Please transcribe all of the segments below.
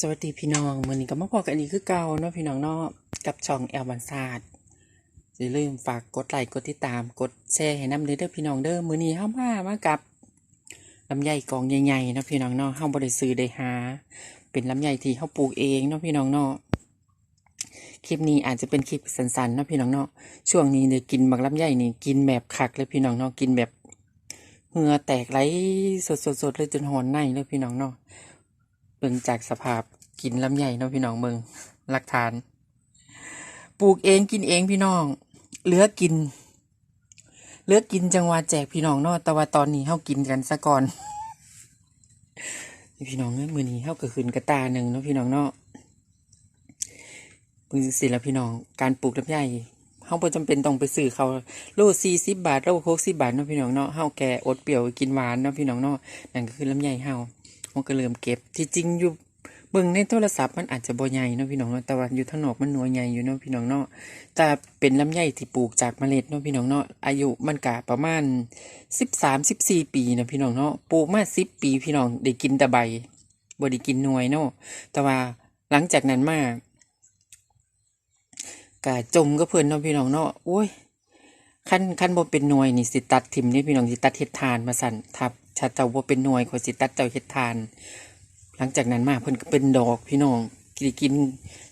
สวัสดีพี่น้องมื้อนี้ก็มาพอกันอีกคือเก่าเนาะพี่น้องเนาะกับช่องแอลบันซาดอย่าลืมฝากกดไลค์กดติดตามกดแชร์ให้นำเด้อเด้อพี่น้องเด้อมือนี้เฮามามากับลำไยกองใหญ่ๆเนาะพี่น้องเนาะเฮาบ่ได้ซื้อได้หา เป็นลำไยที่เฮาปลูกเองเนาะพี่น้องเนาะคลิปนี้อาจจะเป็นคลิปสั้นๆเนาะพี่น้องเนาะช่วงนี้ได้กินบักลำไยนี่กินแบบคักเลยพี่น้องเนาะกินแบบเหงื่อแตกไหลสดๆเลยจนหอนในเลยพี่น้องเนาะ เบิ่งจากสภาพกินลำไยเนาะพี่น้องเบิ่งหลักฐาน ปลูกเองกินเองพี่น้อง เหลือกิน เหลือกินจังหวะแจกพี่น้องเนาะแต่ว่าตอนนี้เฮากินกันซะก่อนพี่น้องเอ้ยมื้อนี้เฮาก็ขึ้นกระตาหนึ่งเนาะพี่น้องเนาะเบิ่งสิและพี่น้อง การปลูกลำไยเฮาบ่จำเป็นต้องไปซื้อเขาโล40บาทโล60บาทเนาะพี่น้องเนาะเฮาแก่อดเปรี้ยวกินหวานเนาะพี่น้องเนาะนั่นก็คือลำไยเฮา มันก็เริ่มเก็บ ที่จริงอยู่เบิ่งในโทรศัพท์มันอาจจะบ่ใหญ่เนาะพี่น้องเนาะแต่ว่าอยู่ทางนอกมันหน่วยใหญ่อยู่เนาะพี่น้องเนาะแต่เป็นลำไยที่ปลูกจากเมล็ดเนาะพี่น้องเนาะอายุมันกะประมาณ13 14ปีเนาะพี่น้องเนาะปลูกมา10ปีพี่น้องได้กินแต่ใบบ่ได้กินหน่วยเนาะแต่ว่าหลังจากนั้นมากะจมก็เพิ่นเนาะพี่น้องเนาะโอ้ย ขั้นขั้นบ่เป็นหน่วยนี่สิตัดทิมนี่พี่น้องสิตัดเฮ็ดทานมาสั่นทับถ้าเจ้าบ่เป็นหน่วยขอยสิตัดเจ้าเฮ็ดทาน หลังจากนั้นมาเพิ่นก็เป็นดอกพี่น้องกินกิน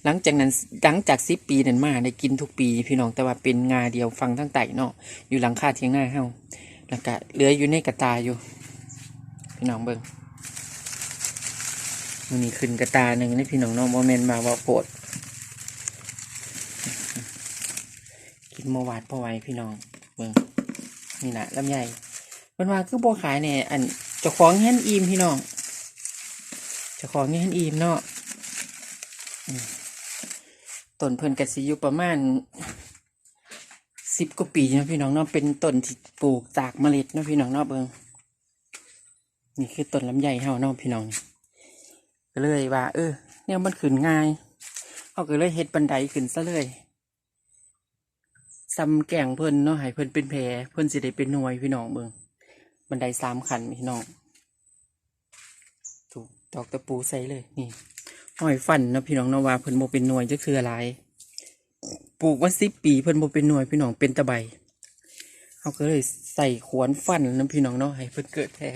หลังจากนั้นหลังจาก10ปีนั้นมาได้กินทุกปี พี่น้องแต่ว่าเป็นงาเดียวฟังทั้งไตเนาะอยู่หลังคาเถียงหน้าเฮาแล้วก็เหลืออยู่ในกระตาอยู่ พี่น้องเบิ่งมื้อนี้ขึ้นกระตาหนึ่งนี่พี่น้องเนาะบ่แม่นมาว่าโพด กินมวานพอไหวพี่น้องเบิ่งนี่นะลำไยมันว่าคือโบขายเนี่ยอันเจ้าของเงี้ยนอิ่มพี่น้องเจ้าของเงี้ยนอิ่มเนาะต้นเพิ่นกสิอยู่ประมาณสิบกว่าปีนะพี่น้องเนาะเป็นต้นที่ปลูกจากเมล็ดนะพี่น้องเนาะเบิ่งนี่คือต้นลำไยเฮาเนาะพี่น้องก็เลยว่า เออ เนี่ยมันขึ้นง่ายเขาก็เลยเฮ็ดบันไดขึ้นซะเลย ซ้ำแก่งเพิ่นเนาะให้เพิ่นเป็นแผลเพิ่นสิได้เป็นหน่วยพี่น้องเบิ่งบันไดสามขันพี่น้อง ถูกตอกตะปูใส่เลยนี่ห้อยฟันเนาะพี่น้องนว่าเพิ่นบ่เป็นหน่วยจะคืออะไรปลูกมาสิบปีเพิ่นบ่เป็นหน่วยพี่น้องเป็นตะไบเขาก็เลยใส่ขวนฟันนาะพี่น้องเนาะให้เพิ่นเกิดแผล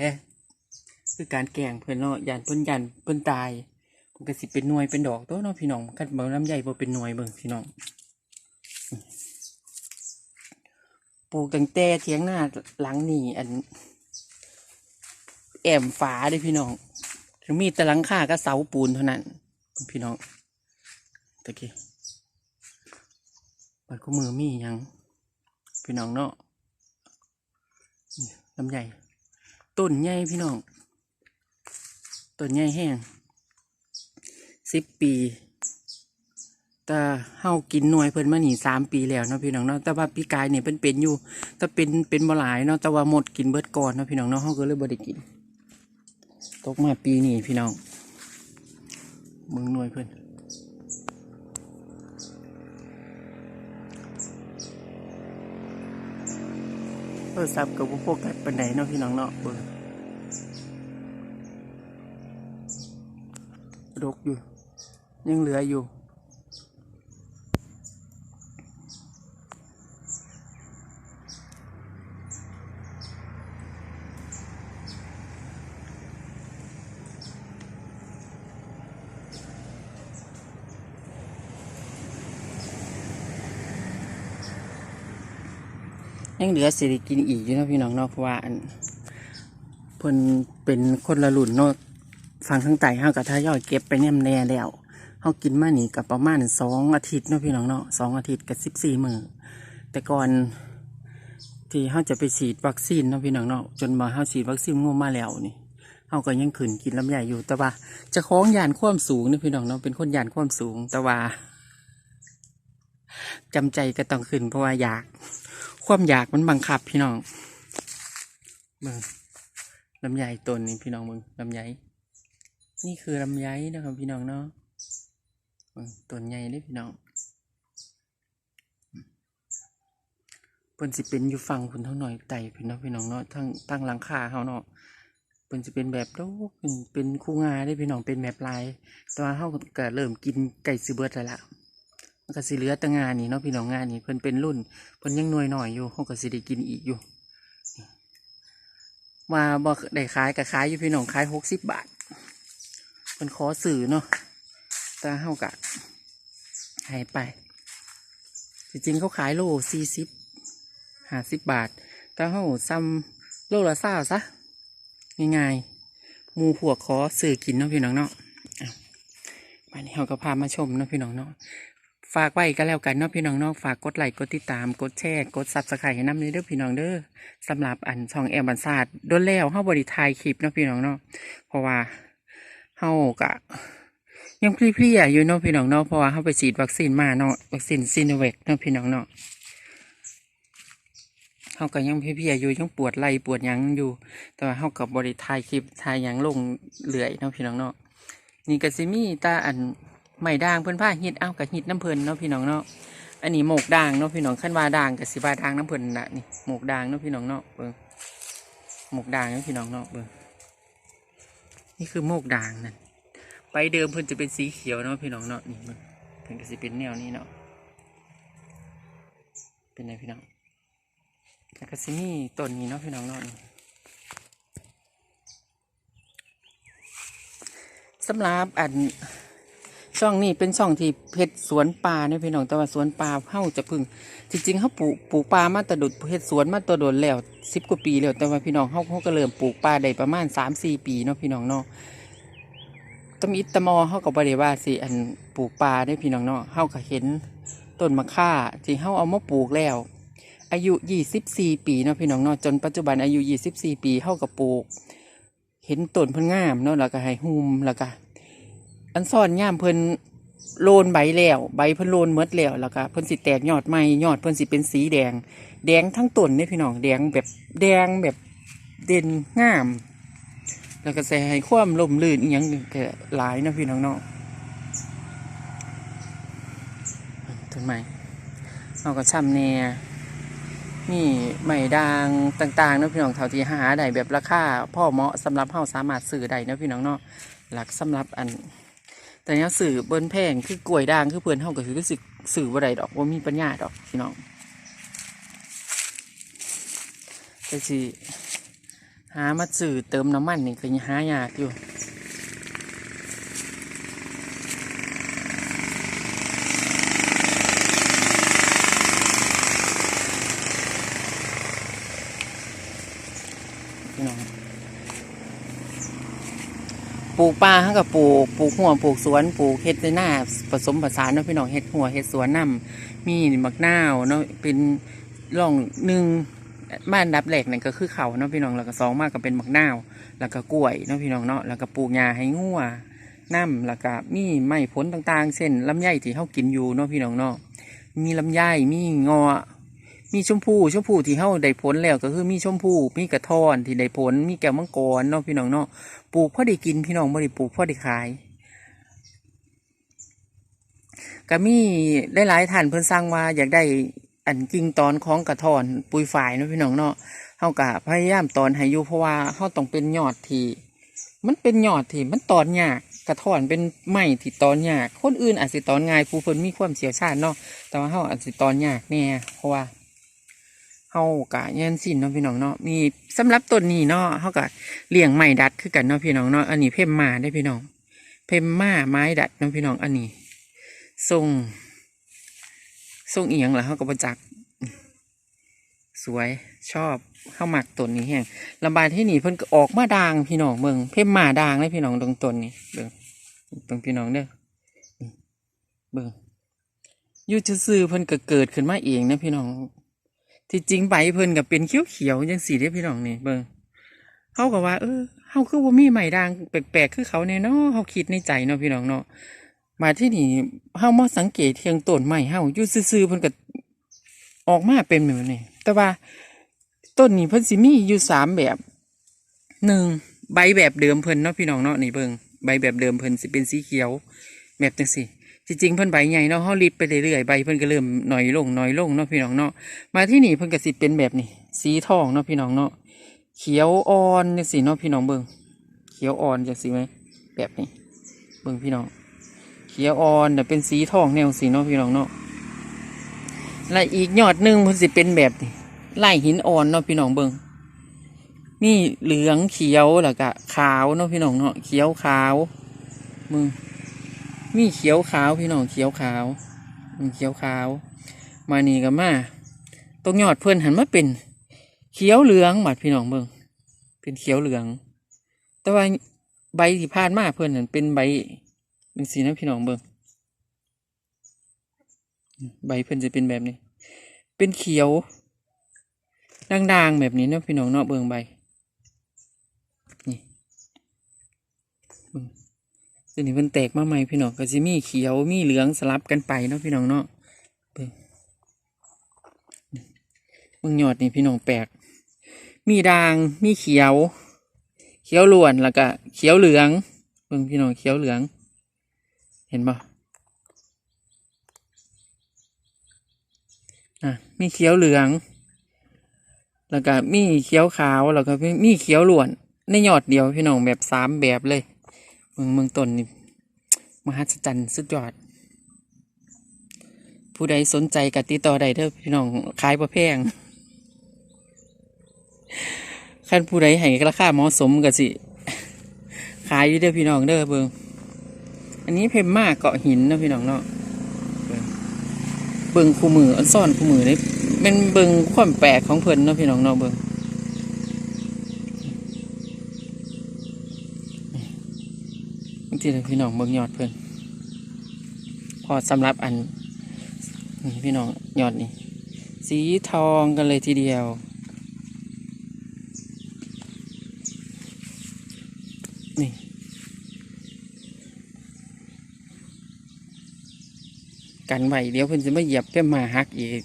คือการแกล้งเพิ่นเนาะยานเพิ่นยันเพิ่นตายเพิ่นก็สิเป็นหน่วยเป็นดอกตัวเนาะพี่น้องคันบ่ลำใหญ่บ่เป็นหน่วยเบิ่งพี่น้อง ปลูกตั้งแต่เทียงหน้าหลังนี่อัน แอมฝาด้อพี่น้องมีแต่หลังคาก็เสาปูนเท่านั้น พี่น้องตะกี้บัดก็มือมียัง พี่น้องเนาะลำใหญ่ต้นใหญ่พี่น้องต้นใหญ่แห้งสิบปี แต่เฮากินหน่วยเพิ่นมาหนีสามปีแล้วเนาะพี่น้องเนาะแต่ว่าปีกายเนี่ยเพิ่นเป็นอยู่แต่เป็นเป็นบ่หลายเนาะแต่ว่าหมดกินเบิดก่อนเนาะพี่น้องเนาะเฮาก็เลยบ่ได้กิน ตกมาปีนี้พี่น้องเบิ่งหน่วยเพิ่นโทรศัพท์ก็บ่โฟกัสปานใดเนาะพี่น้องเนาะเบิ่งรกอยู่ ยังเหลืออยู่ ยังเหลือสิริกินอีกอยู่นะพี่น้องเนาะเพราะว่าอันเพิ่นเป็นคนละรุ่นเนาะฟังทั้งไตเฮากับทายอยเก็บไปแนมแน่แล้วเฮากินมานี่กับประมาณสองอาทิตย์เนาะพี่น้องเนาะสองอาทิตย์กับสิบสี่มือแต่ก่อนที่เฮาจะไปฉีดวัคซีนเนาะพี่น้องเนาะจนมาเฮาฉีดวัคซีนงวมาแล้วนี่เฮาก็ยังขืนกินลำไยอยู่แต่ว่าจะคล้องยานความสูงนาะพี่น้องเนาะเป็นคนยานความสูงแต่ว่าจำใจก็ต้องขึ้นเพราะว่าอยาก ความอยากมันบังคับพี่น้องเบิ่งลำไยต้นนี้พี่น้องมึงลำไยนี่คือลำไยนะครับพี่น้องเนาะเบิ่งต้นใหญ่เลยพี่น้องเพิ่นสิเป็นอยู่ฝั่งคุณเท่าหน่อยไต่พี่น้องพี่น้องเนาะทั้งทั้งหลังคาเขาเนาะเพิ่นจะเป็นแบบโดกเป็นเป็นคู่งาได้พี่น้องเป็นแบบลายแต่ว่าเฮาก็เริ่มกินไก่ซื้อเบิดแล้วล่ะ มันก็สิเหลือแต่งานนี่เนาะพี่น้องงานนี่เพิ่นเป็นรุ่นเพิ่นยังหน่วยหน่อยอยู่เฮาก็สิได้กินอีกอยู่ว่าบ่ได้ขายก็ขายอยู่พี่น้องขายหกสิบบาทเพิ่นขอสื่อเนาะแต่เฮาก็ให้ไป จริงๆเขาขายโลสี่สิบห้าสิบบาทแต่เฮาซ้ำโลละเศร้าซะง่ายๆมูพวกขอสื่อกินเนาะพี่น้องเนาะอันนี้เราก็พามาชมเนาะพี่น้องเนาะากไว้ก็แล้วกันเนาะพี่น้องเนาะฝากกดไลค์กดติดตามกดแชร์กดซับสไครต์ให้น้ำนี้เด้อพี่น้องเด้อสำหรับอันช่องแอมบันซาดโดนแล้วเฮาบริทายคลิปเนาะพี่น้องเนาะเพราะว่าเฮากะยังเพลียๆอยู่เนาะพี่น้องเนาะเพราะว่าเฮาไปฉีดวัคซีนมาเนาะวัคซีนซีโนแวคเนาะพี่น้องเนาะเฮาก็ยังเพลียๆอยู่ยังปวดไหล่ปวดหยังอยู่ แต่ว่าเฮากับบริถ่ายคลิปถ่ายหยังลงเรื่อยเนาะพี่น้องเนาะนี่ก็สิมีตาอัน ไม้ด่างเพิ่นผ้าฮิตเอากับฮิตน้ำเพิ่นเนาะพี่น้องเนาะอันนี้หมกด่างเนาะพี่น้องขั้นว่าด่างกับสิว่าด่างน้ำเพิ่นน่ะนี่หมกด่างเนาะพี่น้องเนาะเบิ่งหมกด่างเนาะพี่น้องเนาะเบิ่งนี่คือหมกด่างนั่นใบเดิมเพิ่นจะเป็นสีเขียวเนาะพี่น้องเนาะนี่เบิ่งเพิ่นก็สิเป็นแนวนี้เนาะเป็นไงพี่น้องแล้วก็สิมีต้นนี้เนาะพี่น้องเนาะสำหรับอัน ช่องนี้เป็นช่องที่เพชรสวนป่าเนี่ยพี่น้องแต่ว่าสวนป่าเฮาจะพึ่งจริงๆเฮาปลูกปลูกป่ามาตะดุดเพชรสวนมาตัวโดแล้วสิบกว่าปีแล้วแต่ว่าพี่น้องเฮาเฮาก็เริ่มปลูกป่าได้ประมาณสามสี่ปีเนาะพี่น้องเนาะตำอิตตมอเฮาก็บ่ได้ว่าสิอันปลูกป่าได้พี่น้องเนาะเฮาก็เห็นต้นมะข่าที่เฮาเอามาปลูกแล้ว อายุ24ปีเนาะพี่น้องเนาะจนปัจจุบันอายุ24ปีเท่ากับปลูก เห็นต้นพิ่นงามเนาะแล้วก็ให้หุมแล้วก็ อันซ่อนงามเพิ่นโลนใบแล้วใบเพิ่นโลนเมดแล้วแล้วก็เพิ่นสิแตกยอดใหม่ยอดเพิ่นสิเป็นสีแดง แดงทั้งต้นเนี่ยพี่น้องแดงแบบแดงแบบเด่นงาม แล้วก็ใส่ให้ความลมลื่นอีหยังก็หลายนะพี่น้องเนาะต้นไม้เอาก็ช่ำแน่นี่ไหม่ด่างต่างๆนะพี่น้องเท่าที่หาได้แบบราคาพ่อเหมาะสำหรับเฮาสามารถซื้อได้นะพี่น้องเนาะหลักสำหรับอัน แต่เนี้ยสื่อเบิ้นแพงคือกล้วยด่างคือเพื่อนเท่ากับคือรู้สึกสื่อบ่ไรดอกว่ามีปัญญาดอกพี่น้องแต่สิหามาสื่อเติมน้ำมันนี่ก็ยังหายากอยู่ ปลูกปลาเขากับปลูกปลูกหัวปลูกสวนปลูกเฮ็ดในหน้าผสมผสานเนาะพี่น้องเฮ็ดหัวเฮ็ดสวนนํมีมักนาวเนาะเป็นร่องหนึ่งบ้านดับแหลกนั่นก็คือเขาเนาะพี่น้องแล้วก็สองมากก็เป็นมักนาวแล้วก็กล้วยเนาะพี่น้องเนาะแล้วก็ปลูกหญ้าให้งัวน้ำแล้วก็มีไม้ผลต่างๆ เช่นลำไยที่เขากินอยู่เนาะพี่น้องเนาะมีลำไยมีงอ มีชมพูชมพูที่เฮาได้ผลแล้วก็คือมีชมพูมีกระท้อนที่ได้ผลมีแก้วมังกรเนาะพี่น้องเนาะปลูกพอได้กินพี่น้องบ่ได้ปลูกพอได้ขายก็มีได้หลายท่านเพิ่นสั่งว่าอยากได้อันกิ่งตอนของกระท้อนปุยฝ่ายเนาะพี่น้องเนาะเฮาก็พยายามตอนให้อยู่เพราะว่าเฮาต้องเป็นยอดที่มันเป็นยอดที่มันตอนยากกระท้อนเป็นไม้ที่ตอนยากคนอื่นอาจสิตอนง่ายผู้เพิ่นมีความเชี่ยวชาญเนาะแต่ว่าเฮาอาจสิตอนยากแน่เพราะว่า เฮากะยันสินเนาะพี่น้องเนาะมีสำหรับต้นนี้เนาะเฮากะเลี้ยงไม้ดัดคือกันเนาะพี่น้องเนาะอันนี้เพิ่มมาได้พี่น้อง เพิ่มมาไม้ดัดเนาะพี่น้องอันนี้ทรงทรงเอียงเหรอเฮาก็บ่จักสวยชอบเข้าหมักต้นนี้แห้งลำบายที่นี่เพิ่นก็ออกมาด่างพี่น้องเบิ่งเพิ่มมาด่างเลยพี่น้องตรงต้นนี้เบิ่งเบิ่งพี่น้องเด้อนี่เบิ่งยู่ซื่อเพิ่นก็เกิดขึ้นมาเองนะพี่น้อง ที่จริงใบเพิ่นกับเป็นเขียวเขียวๆจังสีเด้พี่น้องนี่เบิ่งเขาก็ว่า เออเฮาคือว่ามีใหม่ด่างแปลกๆคือเขาเนี่ยเนาะเฮาคิดในใจเนาะพี่น้องเนาะมาที่นี่เฮามาสังเกตเทียงต้นใหม่เฮาอยู่ซื่อๆเพิ่นก็ออกมาเป็นแบบนี้แต่ว่าต้นนี้เพิ่นสิมีอยู่สามแบบหนึ่งใบแบบเดิมเพิ่นเนาะพี่น้องเนาะนี่เบิ่งใบแบบเดิมเพิ่นสิเป็นสีเขียว แบบจังซี่ จริงๆเพิ่นใบใหญ่เนาะเฮารีบไปเรื่อยๆใบเพิ่นก็เริ่มหน่อยลงหน่อยลงเนาะพี่น้องเนาะมาที่นี่เพิ่นก็สิเป็นแบบนี้สีทองเนาะพี่น้องเนาะเขียวอ่อนนี่สิเนาะพี่น้องเบิ่งเขียวอ่อนจังสิไหมแบบนี้เบิ่งพี่น้อง เขียวอ่อนแต่เป็นสีทองแนวสีเนาะพี่น้องเนาะและอีกยอดหนึ่งมันสิเป็นแบบนี้ไล่หินอ่อนเนาะพี่น้องเบิ่งนี่เหลืองเขียวแล้วก็ขาวเนาะพี่น้องเนาะเขียวขาวมึง มีเขียวขาวพี่น้องเขียวขาวมึงเขียวขาว มานี่ก็มาตรงยอดเพื่อนหันมาเป็น เขียวเหลืองบัดพี่น้องเบิ่งเป็นเขียวเหลือง แต่ว่าใบที่พานมาเพื่อนหันเป็นใบเป็นสีนะพี่น้องเบิ่งใบเพื่อนจะเป็นแบบนี้ เป็นเขียวด่างๆแบบนี้นะพี่น้องเนาะเบิ่งใบนี่เบิ่ง ทีนี้เพิ่นแตกมาใหม่พี่น้องก็จะมีเขียวมีเหลืองสลับกันไปเนาะพี่น้องเนาะเบิ่งมึงยอดนี่พี่น้องแปลก มีด่างมีเขียว เขียวล้วนแล้วก็เขียวเหลืองเบิ่งพี่น้องเขียวเหลือง เห็นปะอะมีเขียวเหลือง แล้วก็มีเขียวขาวแล้วก็มีเขียวล้วน ในยอดเดียวพี่น้องแบบสามแบบเลย มืองเมืองตนนี่มหัศจรรย์สุดยอด ผู้ใดสนใจกับติต่อได้เด้อพี่น้องขายประแพงคันผู้ใดให้ราคาเหมาะสมก็สิ ขายอยู่เด้อพี่น้องเด้อเบิงอันนี้เพมมากเกาะหินเนาะพี่น้องเนาะเบิงคู่มืออันซ่อนคู่มือนี่เป็นเบิงความแปลกของเพิ่นเนาะพี่น้องเนาะเบิงบาง ทีเราพี่น้องเบิงยอดเพิ่อนพอสำหรับอันนี่พี่น้องยอดนี่สีทองกันเลยทีเดียว นี่ กันไหวเดี๋ยวเพิ่อนจะไมาเหยียบแก้มมาหักอีก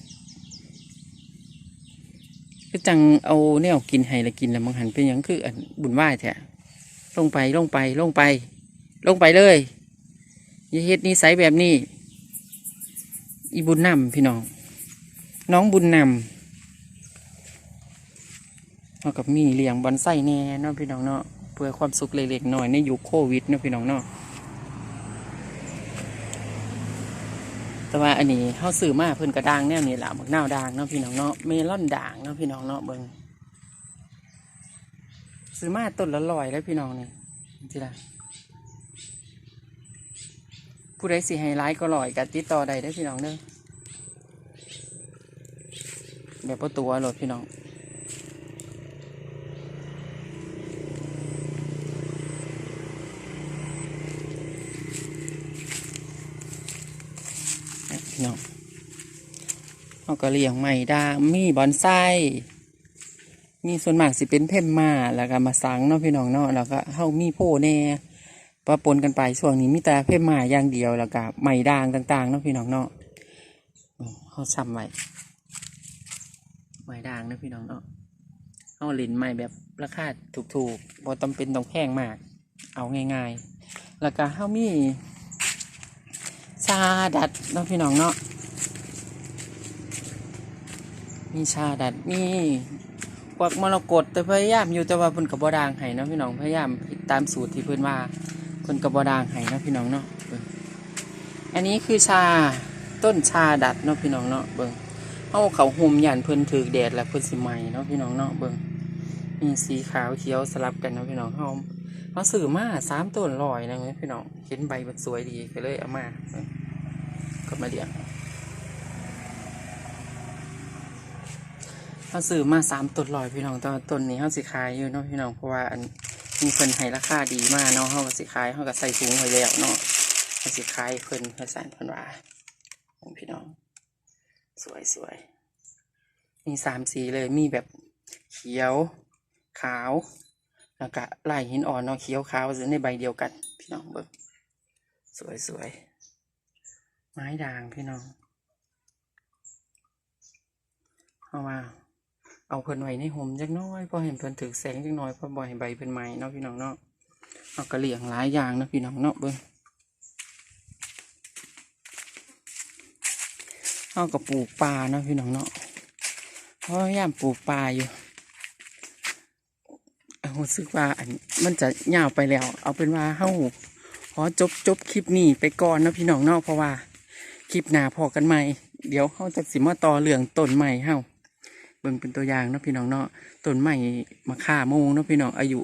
ก็จังเอาแนวกินให้ละกินล้วมังหันเป็นหยังคืออันบุญไหว้แท้ลงไปลงไปลงไป ลงไปเลยอย่าเฮ็ดนิสัยแบบนี้ อีบุญนำพี่น้อง น้องบุญนำเอากับมีเลี้ยงบอนไส้แน่เนาะพี่น้องเนาะเพื่อความสุขเล็กๆหน่อยในยุคโควิดเนาะพี่น้องเนาะแต่ว่าอันนี้เขาซื้อมาเพิ่นกระด้างแนวนี้แหละบักนาวด่างเนาะพี่น้องเนาะเมลอนด่างเนาะพี่น้องเนาะเบิ่งซื้อมาต้นละร้อยแล้วพี่น้องนี่ทีละ ผู้ใดสิให้ร้ายก็ร้อยกัติดต่อใดได้พี่น้องเด้อแบบประตัวโหลดพี่น้องพี่น้องเขาก็เลี้ยงใหม่ดามีบอนไซมีส่วนมากสิเป็นเพ่มมาแล้วก็มาสังเนาะพี่น้องเนาะแล้วก็เฮามีโพแน่ ปะปนกันไปช่วงนี้มีแต่เพ่มมาอย่างเดียวแล้วก็ใหม่ด่างต่างๆเนาะพี่น้องเนาะเขาซ้ำไว้ใหม่ด่างนะพี่น้องเนาะเอาหลินใหม่แบบราคาถูกๆบ่จำเป็นต้องแพงมาก เอาง่ายๆ แล้วก็เฮามีชาดัดเนาะพี่น้องเนาะมีชาดัดมีพวกมรกตแต่พยายามอยู่แต่ว่าเพิ่นกับบอดางให้เนาะพี่น้องพยายามตามสูตรที่เพิ่นว่า เพิ่นกับบอดางให้นะพี่น้องเนาะเบิ่งอันนี้คือชาต้นชาดัดเนาะพี่น้องเนาะเบิ่งเอาเขาห่มหยันเพิ่นถือแดดแล้วเพิ่นสิไหมเนาะพี่น้องเนาะเบิ่งมีสีขาวเขียวสลับกันเนาะพี่น้องเฮาเขาซื้อมาสามต้นลอยนะพี่น้องเห็นใบมันสวยดีก็เลยเอามาก็มาเลี้ยงเขาซื้อมาสามต้นลอยพี่น้องตอนต้นนี้เขาสิขายอยู่เนาะพี่น้องเพราะว่าอัน มีเพิ่นให้ราคาดีมากเนาะเขาก็สิขายเขาก็ใส่ถุงไว้แล้วเนาะเขาสิขายเพิ่นเพื่อสานเพิ่นว่าพี่น้อง สวยสวยมีสามสีเลยมีแบบเขียว ขาวแล้วก็ลายหินอ่อนเนาะเขียวขาวอยู่ในใบเดียวกัน พี่น้องเบิ่งสวยสวยไม้ด่างพี่น้องเอามา เอาเพิ่นไว้ในห่มจักน้อยพอเห็นเพิ่นถือแสงจักน้อยพอบ่ให้ใบเพิ่นไหม้เนาะพี่น้องเนาะเอากระเหลี่ยงหลายอย่างเนาะพี่น้องเนาะเบิ่งเอากระปลูกปลาเนาะพี่น้องเนาะพยาย่ามปลูกปลาอยู่เอารู้สึกว่าอันมันจะยาวไปแล้ว เอาเป็นว่าเฮ้าขอจบจบคลิปนี้ไปก่อนนะพี่น้องเนาะเพราะว่า คลิปหน้าพอกันใหม่ เดี๋ยวเฮาจะสิมาต่อเรื่องต้นใหม่เฮ้า เบิ่งเป็นตัวอย่างเนาะพี่น้องเนาะต้นใหม่มะค่าโมงเนาะพี่น้องอายุ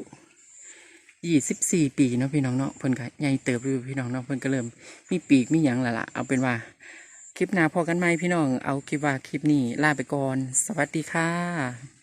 ยี่สิบสี่ปีเนาะพี่น้องเนาะเพิ่นก็ใหญ่เติบอยู่พี่น้องเนาะเพิ่นก็เริ่มมีปีกมีหยังและละเอาเป็นว่า คลิปหน้าพอกันไหมพี่น้องเอาคลิปว่าคลิปนี้ลาไปก่อน สวัสดีค่ะ